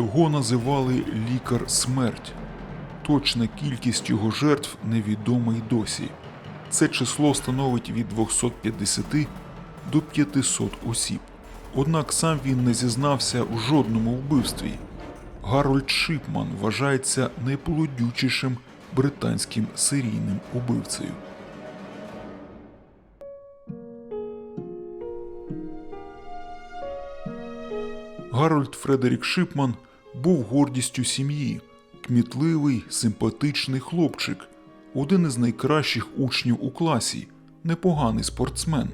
Його називали лікар смерть. Точна кількість його жертв невідома й досі. Це число становить від 250 до 500 осіб. Однак сам він не зізнався в жодному вбивстві. Гарольд Шипман вважається найплодючішим британським серійним убивцею. Гарольд Фредерік Шипман був гордістю сім'ї, кмітливий, симпатичний хлопчик, один із найкращих учнів у класі, непоганий спортсмен.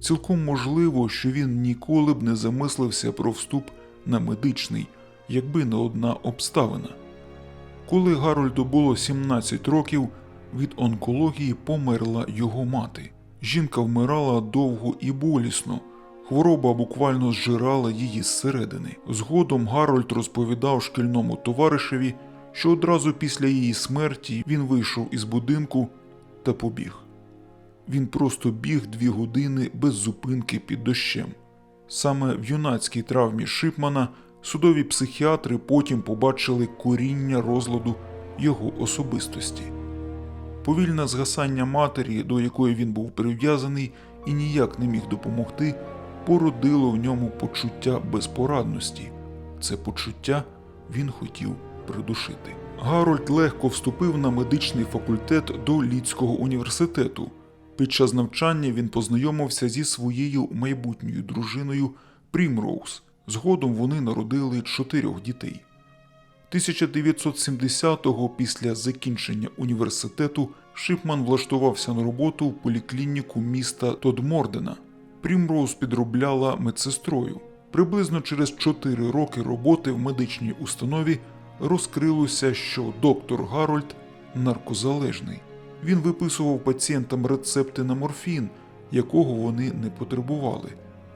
Цілком можливо, що він ніколи б не замислився про вступ на медичний, якби не одна обставина. Коли Гарольду було 17 років, від онкології померла його мати. Жінка вмирала довго і болісно. Хвороба буквально зжирала її зсередини. Згодом Гарольд розповідав шкільному товаришеві, що одразу після її смерті він вийшов із будинку та побіг. Він просто біг дві години без зупинки під дощем. Саме в юнацькій травмі Шипмана судові психіатри потім побачили коріння розладу його особистості. Повільне згасання матері, до якої він був прив'язаний і ніяк не міг допомогти, породило в ньому почуття безпорадності. Це почуття він хотів придушити. Гарольд легко вступив на медичний факультет до Лідського університету. Під час навчання він познайомився зі своєю майбутньою дружиною Прімроуз. Згодом вони народили чотирьох дітей. 1970-го, після закінчення університету, Шипман влаштувався на роботу в поліклініку міста Тодмордена. Прімроуз підробляла медсестрою. Приблизно через 4 роки роботи в медичній установі розкрилося, що доктор Гарольд наркозалежний. Він виписував пацієнтам рецепти на морфін, якого вони не потребували,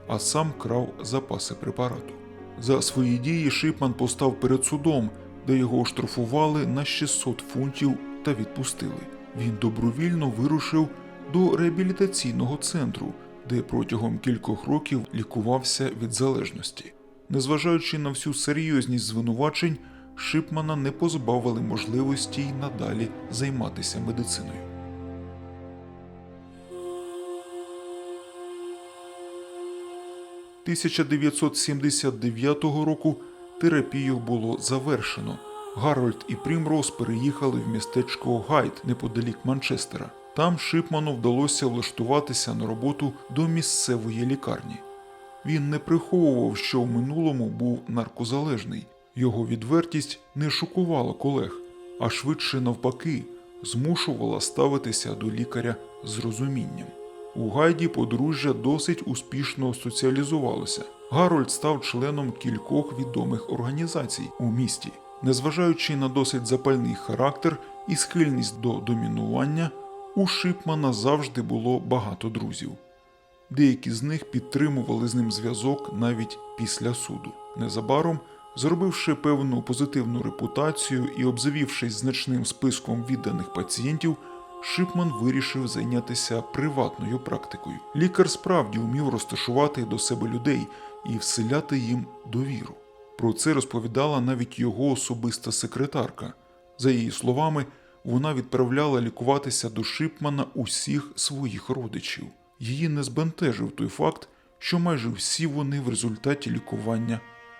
а сам крав запаси препарату. За свої дії Шипман постав перед судом, де його оштрафували на 600 фунтів та відпустили. Він добровільно вирушив до реабілітаційного центру, де протягом кількох років лікувався від залежності. Незважаючи на всю серйозність звинувачень, Шипмана не позбавили можливості й надалі займатися медициною. – 1979 року терапію було завершено. Гарольд і Прімроуз переїхали в містечко Гайд неподалік Манчестера. Там Шипману вдалося влаштуватися на роботу до місцевої лікарні. Він не приховував, що в минулому був наркозалежний. Його відвертість не шокувала колег, а швидше навпаки, змушувала ставитися до лікаря з розумінням. У Гайді подружжя досить успішно соціалізувалося. Гарольд став членом кількох відомих організацій у місті. Незважаючи на досить запальний характер і схильність до домінування, у Шипмана завжди було багато друзів. Деякі з них підтримували з ним зв'язок навіть після суду. Незабаром, зробивши певну позитивну репутацію і обзавівшись значним списком відданих пацієнтів, Шипман вирішив зайнятися приватною практикою. Лікар справді вмів розташувати до себе людей і вселяти їм довіру. Про це розповідала навіть його особиста секретарка. За її словами, вона відправляла лікуватися до Шипмана усіх своїх родичів. Її не збентежив той факт, що майже всі вони в результаті лікування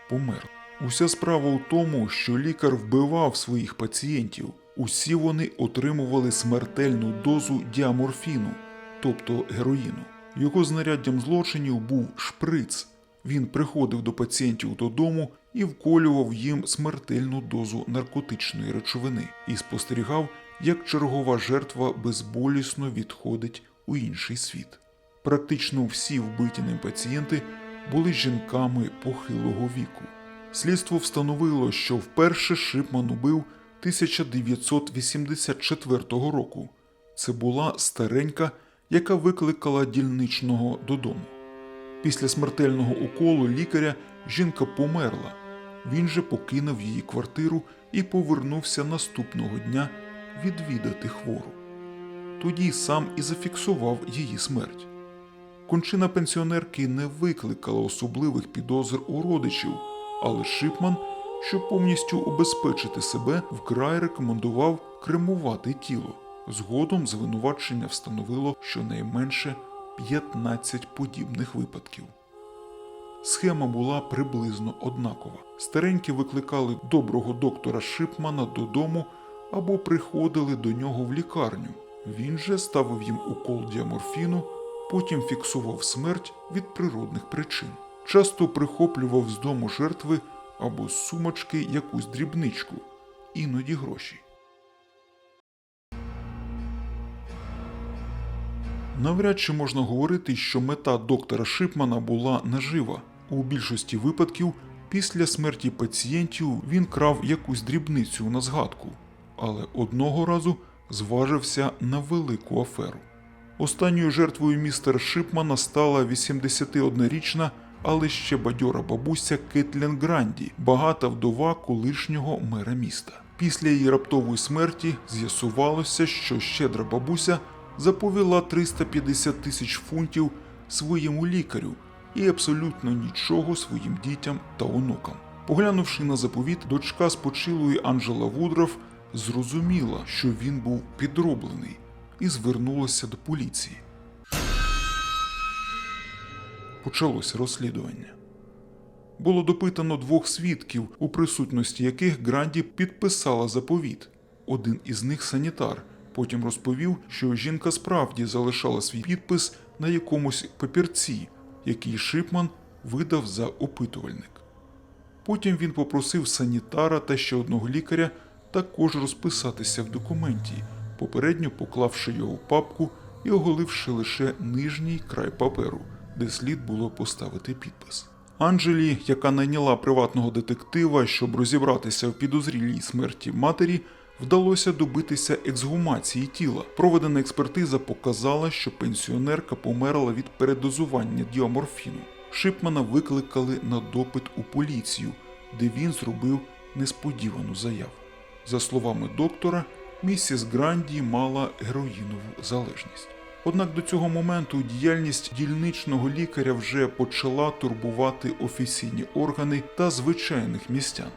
померли. Уся справа у тому, що лікар вбивав своїх пацієнтів. Усі вони отримували смертельну дозу діаморфіну, тобто героїну. Його знаряддям злочинів був шприц. Він приходив до пацієнтів додому і вколював їм смертельну дозу наркотичної речовини і спостерігав, як чергова жертва безболісно відходить у інший світ. Практично всі вбиті ним пацієнти були жінками похилого віку. Слідство встановило, що вперше Шипман убив 1984 року. Це була старенька, яка викликала дільничного додому. Після смертельного уколу лікаря жінка померла. Він же покинув її квартиру і повернувся наступного дня відвідати хвору. Тоді сам і зафіксував її смерть. Кончина пенсіонерки не викликала особливих підозр у родичів, але Шипман Щоб повністю обезпечити себе, вкрай рекомендував кремувати тіло. Згодом звинувачення встановило щонайменше 15 подібних випадків. Схема була приблизно однакова. Старенькі викликали доброго доктора Шипмана додому або приходили до нього в лікарню. Він же ставив їм укол діаморфіну, потім фіксував смерть від природних причин. Часто прихоплював з дому жертви або з сумочки якусь дрібничку, іноді гроші. Навряд чи можна говорити, що мета доктора Шипмана була нажива. У більшості випадків після смерті пацієнтів він крав якусь дрібницю на згадку, але одного разу зважився на велику аферу. Останньою жертвою містера Шипмана стала 81-річна, але ще бадьора бабуся Кетлен Гранді, багата вдова колишнього мера міста. Після її раптової смерті з'ясувалося, що щедра бабуся заповіла 350 тисяч фунтів своєму лікарю і абсолютно нічого своїм дітям та онукам. Поглянувши на заповіт, дочка спочилої Анджела Вудров зрозуміла, що він був підроблений, і звернулася до поліції. Почалося розслідування. Було допитано двох свідків, у присутності яких Гранді підписала заповіт. Один із них санітар. Потім розповів, що жінка справді залишала свій підпис на якомусь папірці, який Шипман видав за опитувальник. Потім він попросив санітара та ще одного лікаря також розписатися в документі, попередньо поклавши його в папку і оголивши лише нижній край паперу, де слід було поставити підпис. Анджелі, яка найняла приватного детектива, щоб розібратися в підозрілій смерті матері, вдалося добитися ексгумації тіла. Проведена експертиза показала, що пенсіонерка померла від передозування діаморфіну. Шипмана викликали на допит у поліцію, де він зробив несподівану заяву. За словами доктора, місіс Гранді мала героїнову залежність. Однак до цього моменту діяльність дільничного лікаря вже почала турбувати офіційні органи та звичайних містян.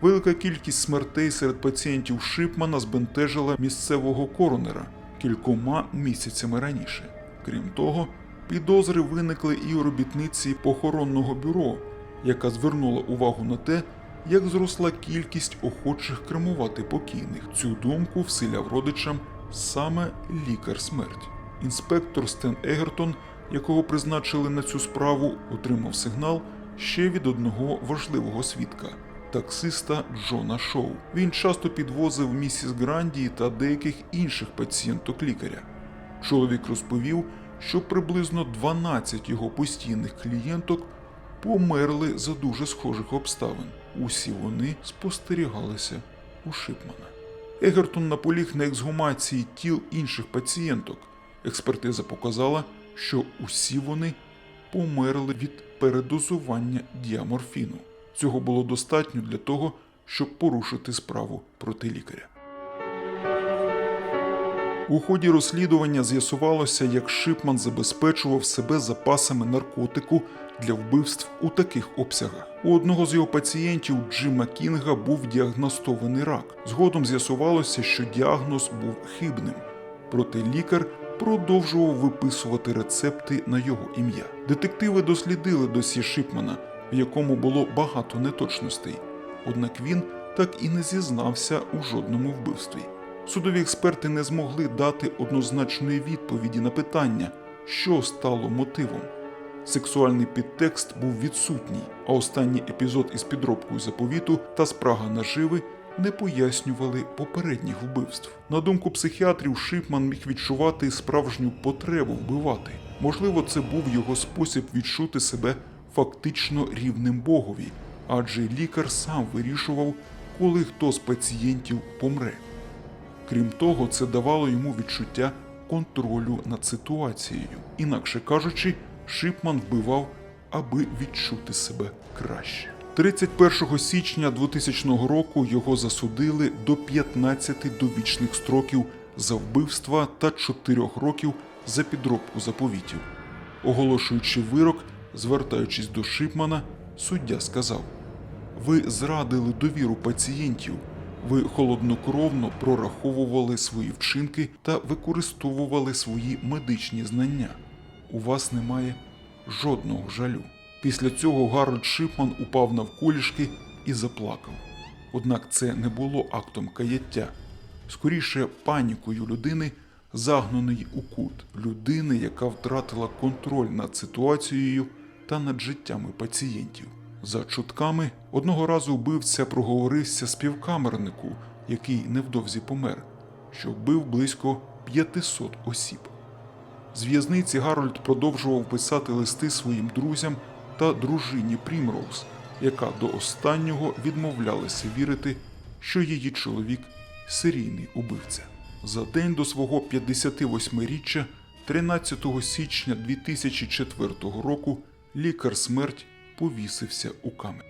Велика кількість смертей серед пацієнтів Шипмана збентежила місцевого коронера кількома місяцями раніше. Крім того, підозри виникли і у робітниці похоронного бюро, яка звернула увагу на те, як зросла кількість охочих кремувати покійних. Цю думку вселяв родичам саме лікар смерть. Інспектор Стен Егертон, якого призначили на цю справу, отримав сигнал ще від одного важливого свідка таксиста Джона Шоу. Він часто підвозив місіс Гранді та деяких інших пацієнток лікаря. Чоловік розповів, що приблизно 12 його постійних клієнток померли за дуже схожих обставин. Усі вони спостерігалися у Шипмана. Егертон наполіг на ексгумації тіл інших пацієнток. Експертиза показала, що усі вони померли від передозування діаморфіну. Цього було достатньо для того, щоб порушити справу проти лікаря. У ході розслідування з'ясувалося, як Шипман забезпечував себе запасами наркотику для вбивств у таких обсягах. У одного з його пацієнтів Джима Кінга був діагностований рак. Згодом з'ясувалося, що діагноз був хибним. Проте лікар продовжував виписувати рецепти на його ім'я. Детективи дослідили досі Шипмана, в якому було багато неточностей. Однак він так і не зізнався у жодному вбивстві. Судові експерти не змогли дати однозначної відповіді на питання, що стало мотивом. Сексуальний підтекст був відсутній, а останній епізод із підробкою заповіту та спрага наживи не пояснювали попередніх вбивств. На думку психіатрів, Шипман міг відчувати справжню потребу вбивати. Можливо, це був його спосіб відчути себе фактично рівним Богові, адже лікар сам вирішував, коли хто з пацієнтів помре. Крім того, це давало йому відчуття контролю над ситуацією. Інакше кажучи, Шипман вбивав, аби відчути себе краще. 31 січня 2000 року його засудили до 15 довічних строків за вбивства та 4 років за підробку заповітів. Оголошуючи вирок, звертаючись до Шипмана, суддя сказав: Ви зрадили довіру пацієнтів. Ви холоднокровно прораховували свої вчинки та використовували свої медичні знання. У вас немає жодного жалю. Після цього Гарольд Шипман упав навколішки і заплакав. Однак це не було актом каяття, скоріше панікою людини, загнаної у кут, людини, яка втратила контроль над ситуацією та над життями пацієнтів. За чутками, одного разу вбивця проговорився співкамернику, який невдовзі помер, що вбив близько 500 осіб. З в'язниці Гарольд продовжував писати листи своїм друзям та дружині Прімроуз, яка до останнього відмовлялася вірити, що її чоловік серійний убивця. За день до свого 58-річчя, 13 січня 2004 року, лікар смерть повісився у камері.